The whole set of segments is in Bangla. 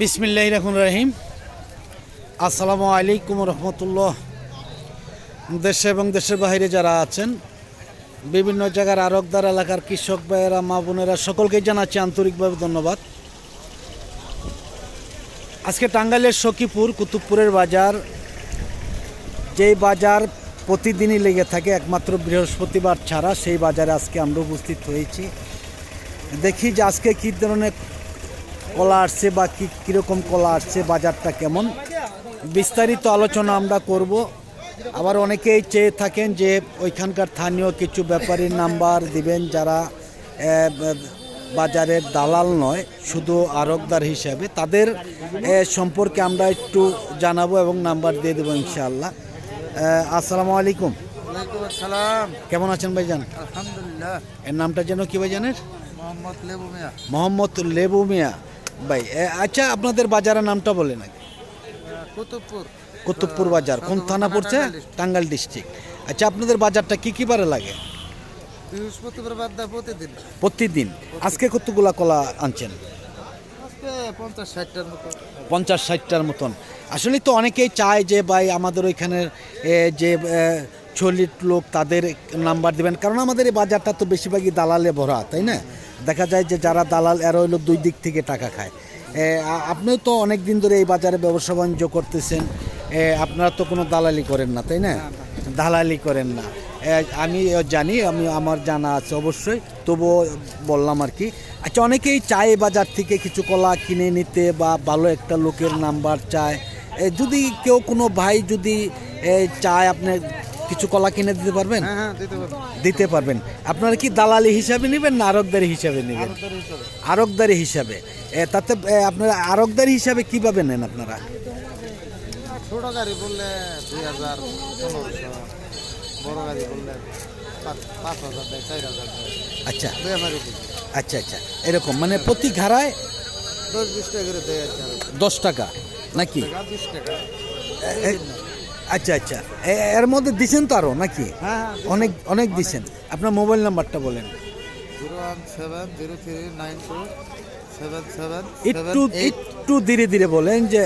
বিসমিল্লাহ রহমান রহিম। আসসালামু আলাইকুম রহমতুল্লাহ। দেশে এবং দেশের বাইরে যারা আছেন, বিভিন্ন জায়গার আরকদার এলাকার কৃষক ভাইয়েরা, মা বোনেরা সকলকেই জানাচ্ছি আন্তরিকভাবে ধন্যবাদ। আজকে টাঙ্গাইলের সখীপুর, কুতুবপুরের বাজার, যেই বাজার প্রতিদিনই লেগে থাকে, একমাত্র বৃহস্পতিবার ছাড়া, সেই বাজারে আজকে আমরা উপস্থিত হয়েছি। দেখি যে আজকে কী ধরনের কলা আসছে বা কী কীরকম কলা আসছে বাজারটা কেমন? বিস্তারিত আলোচনা আমরা করব। আবার অনেকেই চেয়ে থাকেন যে ওইখানকার স্থানীয় কিছু ব্যাপারীর নাম্বার দিবেন যারা বাজারের দালাল নয় শুধু আরকদার হিসাবে। তাদের সম্পর্কে আমরা একটু জানাব এবং নাম্বার দিয়ে দেবো ইনশাআল্লাহ। আসসালামু আলাইকুম। আসসালাম। কেমন আছেন ভাইজান? আলহামদুলিল্লাহ। এর নামটা যেন কি ভাইজানের? মোহাম্মদ লেবু মিয়া। মোহাম্মদ লেবু মিয়া। ভাই আচ্ছা আপনাদের বাজারের নামটা বলে নাকি কুতুবপুর। কুতুবপুর বাজার কোন থানা পড়ছে? টাঙ্গাইল ডিস্ট্রিক্ট আচ্ছা আপনাদের বাজারটা কি কি বারে লাগে? বৃহস্পতিবার বাদ প্রতিদিন। প্রতিদিন। আজকে কতগুলা কলা আনছেন? আজকে পঞ্চাশ ষাটটার মতো। পঞ্চাশ ষাটটার মতন। আসলে তো অনেকেই চায় যে ভাই আমাদের ওইখানের যে চল্লিশ লোক তাদের নাম্বার দিবেন। কারণ আমাদের এই বাজারটা তো বেশিরভাগই দালালে ভরা তাই না? দেখা যায় যে যারা দালাল এরা হইল দুই দিক থেকে টাকা খায়। আপনিও তো অনেক দিন ধরে এই বাজারে ব্যবসা বাণিজ্য করতেছেন। আপনারা তো কোনো দালালি করেন না তাই না? দালালি করেন না। আমি জানি আমি আমার জানা আছে অবশ্যই তবুও বললাম আর কি। আচ্ছা অনেকেই চায় বাজার থেকে কিছু কলা কিনে নিতে বা ভালো একটা লোকের নাম্বার চায়। যদি কেউ কোনো ভাই যদি চায় আপনি কিছু কলা কিনে দিতে পারবেন? হ্যাঁ হ্যাঁ দিতে পারবেন। আপনারা কি দালালি হিসাবে নেবেন না আরকদারি হিসাবে নেবেন? আরকদারি হিসাবে। তাতে আপনারা আরকদারি হিসাবে কীভাবে নেন আপনারা? ছোট গাড়ি বললে দুই হাজার বড় গাড়ি বললে পাঁচ পাঁচ হাজার দেয় চার হাজার আচ্ছা। আচ্ছা আচ্ছা। এরকম মানে প্রতি ঘাড়ায় দশ বিশ টাকা করে দেয় আর কি আরও। দশ টাকা নাকি? বিশ টাকা। আচ্ছা আচ্ছা। এর মধ্যে দিছেন তো আরও নাকি? হ্যাঁ হ্যাঁ অনেক অনেক দিছেন। আপনার মোবাইল নাম্বারটা বলেন। একটু একটু ধীরে ধীরে বলেন যে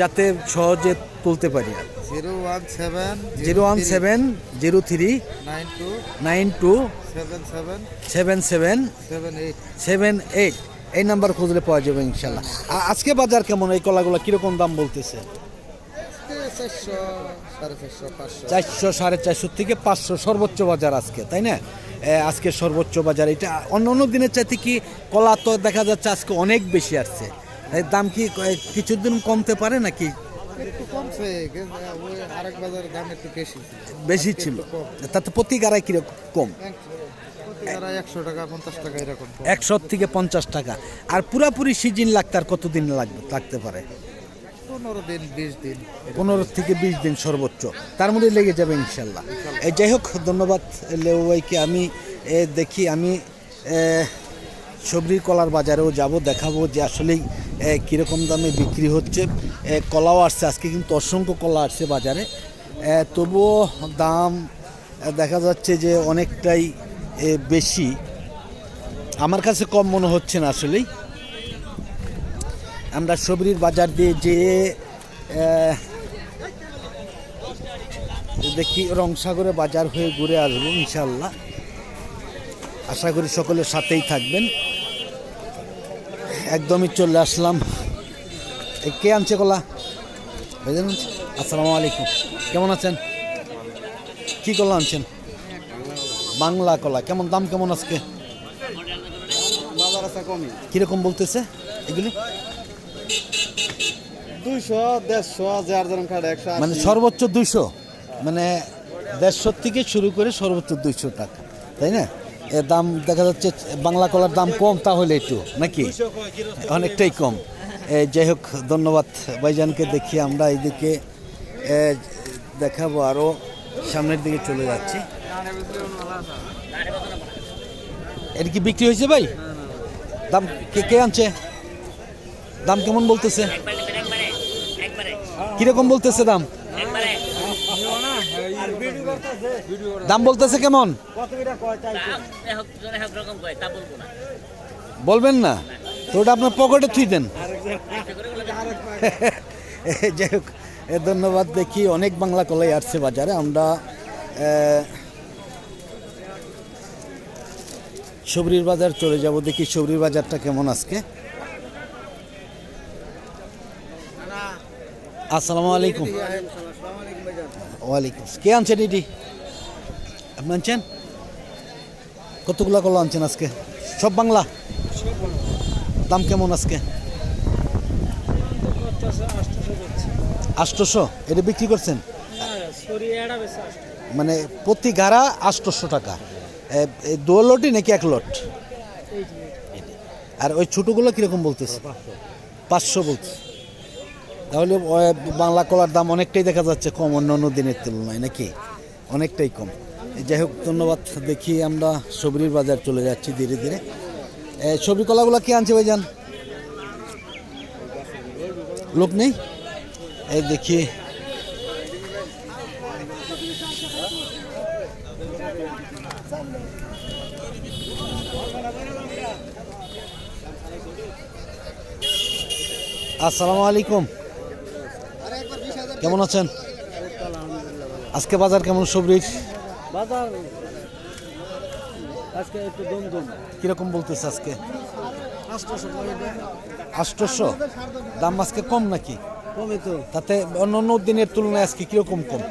যাতে সহজে তুলতে পারি। Zero one seven zero one seven zero three nine two nine two seven seven seven eight. Seven eight. এই নাম্বার খুঁজলে পাওয়া যাবে ইনশাল্লাহ। আজকে বাজার কেমন? এই কলাগুলো কীরকম দাম বলতেছে? চারশো সাড়ে চারশো থেকে পাঁচশো সর্বোচ্চ বাজার আজকে তাই না? আজকে সর্বোচ্চ বাজার এটা অন্য অন্য দিনের চাইতে কি কলা তো দেখা যাচ্ছে আজকে অনেক বেশি আসছে। এর দাম কি কিছুদিন কমতে পারে নাকি? বেশি ছিল। তাতে প্রতি গাড়ায় কীরকম কম। একশো থেকে পঞ্চাশ টাকা। আর পুরাপুরি সিজন লাগতে আর কতদিন লাগবে লাগতে পারে? পনেরো দিন বিশ দিন। পনেরো থেকে বিশ দিন সর্বোচ্চ। তার মধ্যে লেগে যাবে ইনশাল্লাহ। এই যাই হোক ধন্যবাদ লেউ ভাইকে আমি দেখি আমি এ, সবরির কলার বাজারেও যাব দেখাবো যে আসলেই কীরকম দামে বিক্রি হচ্ছে। কলাও আসছে আজকে কিন্তু অসংখ্য কলা আসছে বাজারে। তবুও দাম দেখা যাচ্ছে যে অনেকটাই বেশি। আমার কাছে কম মনে হচ্ছে না আসলেই। আমরা সবরির বাজার দিয়ে যে দেখি রংসাগরে বাজার হয়ে ঘুরে আসব ইনশাল্লাহ। আশা করি সকলের সাথেই থাকবেন। একদমই চলে আসলাম। কে আনছে কলা? আসসালামু আলাইকুম। কেমন আছেন? কি কলা আনছেন? বাংলা কলা। কেমন দাম কেমন আজকে? কীরকম বলতেছে এগুলি? দুইশো দেড়শো যার যেরকম খাটে একশো মানে সর্বোচ্চ দুইশো? মানে দেড়শো থেকে শুরু করে সর্বোচ্চ দুইশো টাকা তাই না? এর দাম দেখা যাচ্ছে বাংলা কলার দাম কম তাহলে একটু নাকি? অনেকটাই কম। যাই হোক ধন্যবাদ ভাইজানকে দেখি আমরা এইদিকে দেখাবো আরও সামনের দিকে চলে যাচ্ছি। এটা কি বিক্রি হয়েছে ভাই? দাম কে কে আনছে? দাম কেমন বলতেছে? কীরকম বলতেছে দাম? দাম বলতেছে কেমন? বলবেন না। তো ওটা আপনার পকেটে থুই দেন। যাই হোক ধন্যবাদ দেখি অনেক বাংলা কলাই আসছে বাজারে। আমরা সবরির বাজার চলে যাব। দেখি সবরির বাজারটা কেমন আজকে। আসসালামু আলাইকুম। ওয়ালাইকুম কে আনছেন এটি? আপনি আনছেন? কতগুলো কলা আনছেন আজকে? সব বাংলা? দাম কেমন আজকে? আষ্টশো এটা বিক্রি করছেন? মানে প্রতি গাড়া আষ্টশো টাকা। এই দু লটই নাকি এক লট? আর ওই ছোটোগুলো কীরকম বলতেছে? পাঁচশো বলছে। তাহলে বাংলা কলার দাম অনেকটাই দেখা যাচ্ছে কম অন্য অন্য দিনের তুলনায়, নাকি? অনেকটাই কম। যাই হোক, ধন্যবাদ দেখি আমরা সবরির বাজার চলে যাচ্ছি ধীরে ধীরে। সবরি কলাগুলো কে আনছে ভাইজান? লোক নেই? এই দেখি। আসসালামু আলাইকুম। কেমন আছেন? আজকে বাজার কেমন সবরির? বাজার আজকে একটু দম দম কীরকম বলতেছে আজকে? আষ্টশো? দাম আজকে কম নাকি? কমে তো। তাতে অন্য অন্য দিনের তুলনায় আজকে কীরকম কম?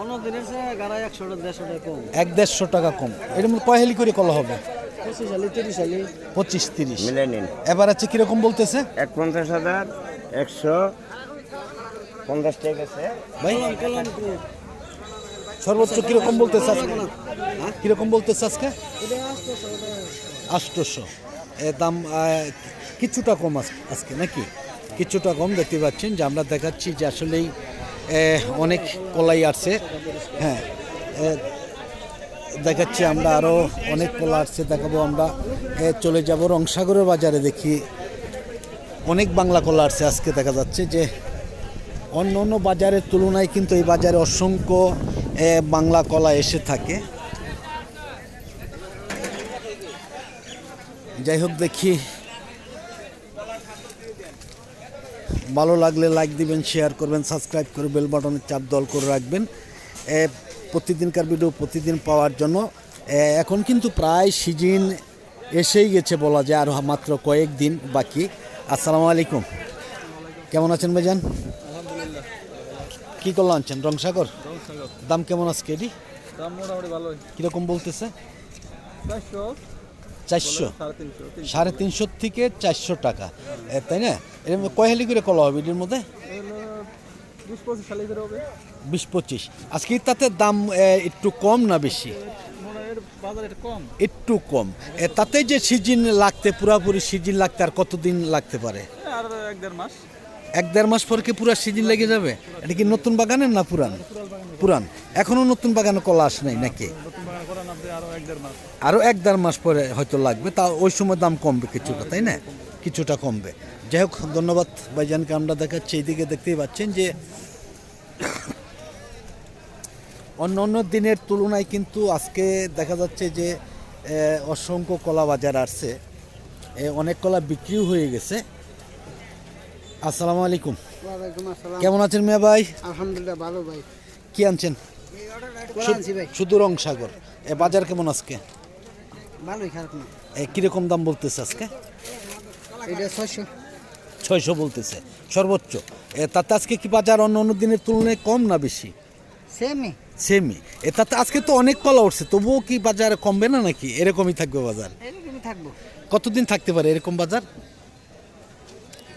অন্য দিনের সে গাড়াই একশো টাকা দেড়শো টাকা কম। এক দেড়শো টাকা কম। এর মধ্যে কয় হেলি করে কলা হবে? পঁচিশ তিরিশ মিলে নিন। এবার আছে কীরকম বলতেছে? এক পঞ্চাশ হাজার একশো পঞ্চাশ টাকা আছে ভাই সর্বোচ্চ কীরকম বলতেছে আজকে? কীরকম বলতেছে আজকে? এটা আসতো আষ্টশো দাম কিছুটা কম আজ- আজকে নাকি? কিছুটা কম দেখতে পাচ্ছেন, যে আমরা দেখাচ্ছি যে আসলেই অনেক কলাই আসছে। হ্যাঁ দেখাচ্ছি আমরা আরও অনেক কলা আসছে, দেখাবো আমরা। চলে যাব রংসাগরের বাজারে দেখি। অনেক বাংলা কলা আসছে আজকে দেখা যাচ্ছে যে অন্য অন্য বাজারের তুলনায় কিন্তু এই বাজারে অসংখ্য বাংলা কলা এসে থাকে। যাই হোক দেখি। ভালো লাগলে লাইক দিবেন শেয়ার করবেন সাবস্ক্রাইব করে বেল বাটনের চাপ দল করে রাখবেন। প্রতিদিনকার ভিডিও প্রতিদিন পাওয়ার জন্য। এখন কিন্তু প্রায় সিজিন এসেই গেছে বলা যায়, আর মাত্র কয়েকদিন বাকি। আসসালামু আলাইকুম। কেমন আছেন ভাইজান? কি করল আনছেন? রংসাগর? দাম কেমন আজকে এটি? দাম মোটামুটি ভালোই। কীরকম বলতেছে? চারশো। সাড়ে তিনশো থেকে চারশো টাকা। তাই না? এর কয় হেলি করে কলা হবে এটির মধ্যে? বিশ পঁচিশ আজকে তাতে দাম একটু কম না বেশি? একটু কম। একটু কম। এ, তাতে যে সিজন লাগতে পুরাপুরি সিজন লাগতে আর কতদিন লাগতে পারে? আর এক দেড় মাস। এক দেড় মাস পর কি পুরা সিজন লেগে যাবে? এটা কি নতুন বাগানের না পুরান? পুরান। এখনও নতুন বাগানে কলা আসে নাই নাকি? আরও এক দেড় মাস পরে হয়তো লাগবে, তা ওই সময় দাম কমবে কিছুটা, তাই না? কিছুটা কমবে। যাই হোক, ধন্যবাদ ভাইজানকে, আমরা দেখাচ্ছি, এইদিকে দেখতেই পাচ্ছেন যে অন্য অন্য দিনের তুলনায় কিন্তু আজকে দেখা যাচ্ছে যে অসংখ্য কলা বাজার আসছে। অনেক কলা বিক্রিও হয়ে গেছে। আসসালামু আলাইকুম। কেমন আছেন মিয়া ভাই? আলহামদুলিল্লাহ ভালো ভাই। কি আনছেন? শুধু রংসাগর। এ বাজার কেমন আজকে? ভালোই খারাপ না। এ, কীরকম দাম বলতেছে আজকে? এটা ছয়শো। ছয়শো বলতেছে সর্বোচ্চ। এ, তাতে আজকে কি বাজার অন্য অন্য দিনের তুলনায় কম না বেশি? সেমি সেমই এ তাতে আজকে তো অনেক কলা উঠছে তবুও কি বাজার কমবে না নাকি? এরকমই থাকবে বাজার। এরকমই থাকব। কতদিন থাকতে পারে এরকম বাজার?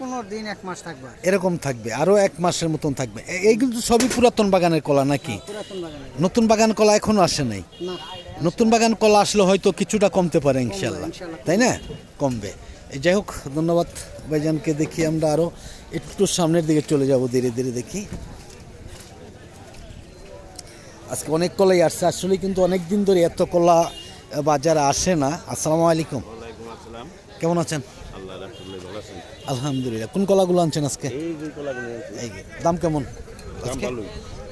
পনেরো দিন এক মাস থাকব। এরকম থাকবে আরও এক মাসের মতন থাকবে। এ- এইগুলো তো সবই পুরাতন বাগানের কলা নাকি? নতুন বাগান কলা এখনও আসে নাই? নতুন বাগান কলা আসলে হয়তো কিছুটা কমতে পারে ইনশাল্লাহ। তাই না? কমবে। যাই হোক ধন্যবাদ ভাইজানকে। দেখি আমরা আরও একটু সামনের দিকে চলে যাব ধীরে ধীরে দেখি। আজকে অনেক কলাই আসছে। আসলে কিন্তু অনেক দিন ধরে এত কলা বাজারে আসে না। আসসালামু আলাইকুম। কেমন আছেন আল্লাহ রাখলে ভালো আছেন আলহামদুলিল্লাহ। কোন কলাগুলো আনছেন আজকে? এই দাম কেমন? আজকে?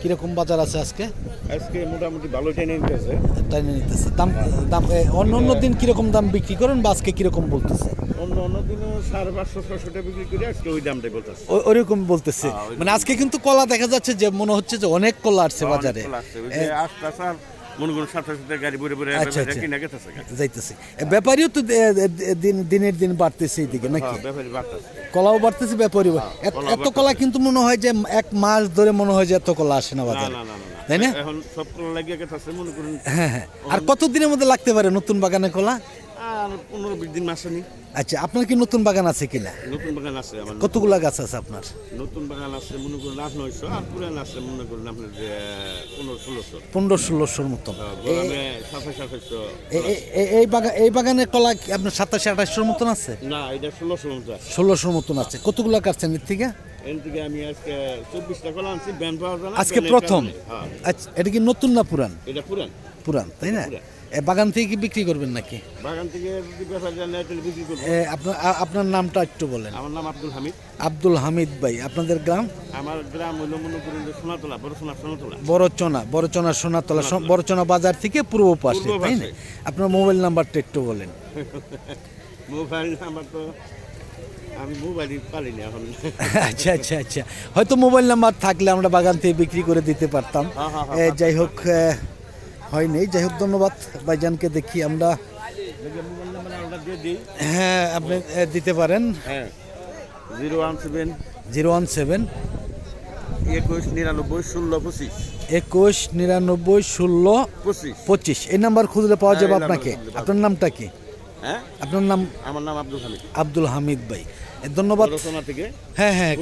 কীরকম বাজার আছে আজকে? আজকে মোটামুটি ভালো টেনে নিতেছে। টাইনে নিতেছে। দাম দাম অন্য অন্য দিন কীরকম দাম বিক্রি করেন বা আজকে কীরকম বলতেছে? অন্য অন্য দিনও সাড়ে পাঁচশো ছশো টাকা বিক্রি করে আজকে ওই দামটাই বলতেছে। ও- ওরকম বলতেছে। হ্যাঁ, মানে আজকে কিন্তু কলা দেখা যাচ্ছে যে মনে হচ্ছে যে অনেক কলা আসছে বাজারে। যে আটটা সার করুন সাথে সাথে গাড়ি ভরে ভরে আচ্ছা, আচ্ছা। কিনে গেতেছে যাইতেছে। ব্যাপারীও তো দিন দিনের দিন বাড়তেছে এইদিকে নাকি? হ্যাঁ ব্যাপারী বাড়তেছে। কলাও বাড়তেছে ব্যাপারীও এত- কলা কিন্তু মনে হয় যে এক মাস ধরে মনে হয় যে এত কলা আসে না বাজারে। তাই না? এখন সব কলা লাগিয়ে গেছে মনে করুন। হ্যাঁ হ্যাঁ। আর কত দিনের মধ্যে লাগতে পারে নতুন বাগানে কলা? আর পনেরো বিশ দিন মাসে নি আচ্ছা আপনার কি নতুন বাগান আছে কিনা? নতুন বাগান আছে আমার কতগুলা গাছ আছে আপনার? নতুন বাগান আছে মনে করুন আট নয়শো আর পুরান আছে মনে করুন আপনার পনেরো ষোলোশো পনেরো ষোলোশোর মতন। এ- এই বাগান এই বাগানে কলা কি আপনার সাতাশে আঠাশশোর মতন আছে? না এটা ষোলোশো মতো আছে। ষোলোশোর মতন আছে। কতগুলা কাটছেন এর থেকে? আমি আজকে চব্বিশটা কলা আনছি আজকে প্রথম? হ্যাঁ। আচ্ছা এটা কি নতুন না পুরান? এটা পুরান। পুরান তাই না? বাগান থেকে কি বিক্রি করবেন নাকি? বাগান থেকে বিক্রি করব। আপনার আপনার নামটা একটু বলেন। আমার নাম আব্দুল হামিদ। আব্দুল হামিদ ভাই আপনাদের গ্রাম? আমার গ্রাম হইল সোনাতলা বড় সোনা সোনাতলা। বড়চনা বড়চনা সোনাতলা বড়চনা বাজার থেকে পূর্ব পাশে তাই না? আপনার মোবাইল নাম্বারটা একটু বলেন। মোবাইল নাম্বার তো আমি মোবাইল পারিনি এখন। আচ্ছা আচ্ছা আচ্ছা। হয়তো মোবাইল নাম্বার থাকলে আমরা বাগান থেকে বিক্রি করে দিতে পারতাম। হ্যাঁ, হ্যাঁ, এ, যাই হোক হয়নি। যাই হোক ধন্যবাদ ভাইজানকে দেখি আমরা। হ্যাঁ আপনি দিতে পারেন। হ্যাঁ zero one seven. Zero one seven. একুশ নিরানব্বই ষোলো পঁচিশ। একুশ নিরানব্বই ষোলো পঁচিশ। এই নাম্বার খুঁজলে পাওয়া হ্যাঁ, যাবে আপনাকে। আপনার নামটা কি? হ্যাঁ? আপনার নাম? আমার নাম আব্দুল হামিদ। আব্দুল হামিদ ভাই। ধন্যবাদ। থেকে হ্যাঁ হ্যাঁ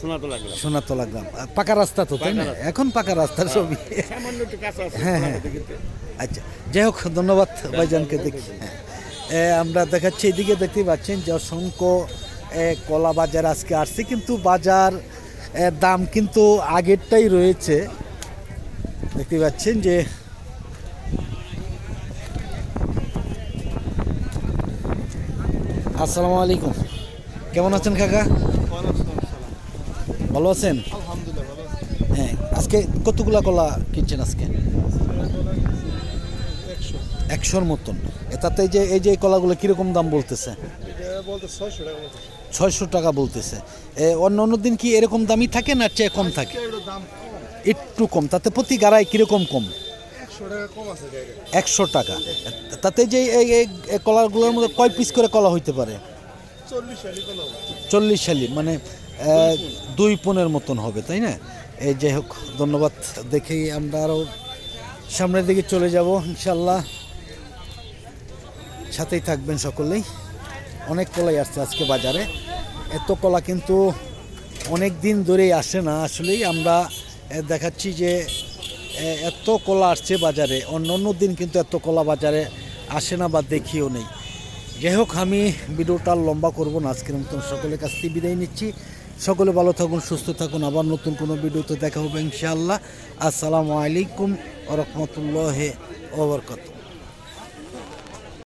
সোনাতলা গ্রাম। পাকা রাস্তা তো তাই না? এখন পাকা ছবি একটু কাছে আছে হ্যাঁ, হ্যাঁ। আচ্ছা যাই হোক ধন্যবাদ ভাইজানকে দেখি। হ্যাঁ। আমরা দেখাচ্ছি এদিকে দেখতে পাচ্ছেন যে অসংখ্য এ, কলা বাজার আজকে আসছে কিন্তু বাজার দাম কিন্তু আগেরটাই রয়েছে। দেখতে পাচ্ছেন যে আসসালামু আলাইকুম। কেমন আছেন কাকা? ভালো আছেন? হ্যাঁ আজকে কতগুলা কলা কিনছেন আজকে? একশোর মতন। তাতে যে, এই যে কলাগুলো কীরকম দাম বলতেছে? ছয়শো টাকা বলতেছে। অন্য অন্য দিন কি এরকম দামই থাকে না চেয়ে কম থাকে? একটু কম। তাতে প্রতি গাড়ায় কীরকম কম? একশো টাকা। তাতে যে এই কলাগুলোর মধ্যে কয় পিস করে কলা হইতে পারে? চল্লিশ সালি মানে দুই পনেরো মতন হবে, তাই না? এই যাই হোক, ধন্যবাদ দেখেই আমরা আরও সামনের দিকে চলে যাব, ইনশাল্লাহ। সাথেই থাকবেন সকলেই। অনেক কলাই আসছে আজকে বাজারে। এত কলা কিন্তু অনেক দিন ধরেই আসে না, আসলেই আমরা দেখাচ্ছি যে এত কলা আসছে বাজারে। অন্য অন্য দিন কিন্তু এত কলা বাজারে আসে না বা দেখিও নেই। যাই হোক, আমি ভিডিওটা লম্বা করব না, আজকের মতন সকলের কাছ থেকে বিদায় নিচ্ছি। সকলে ভালো থাকুন, সুস্থ থাকুন। আবার নতুন কোনো ভিডিওতে দেখা হবে ইনশাআল্লাহ। আসসালামু আলাইকুম রহমতুল্লাহ ওবরকাত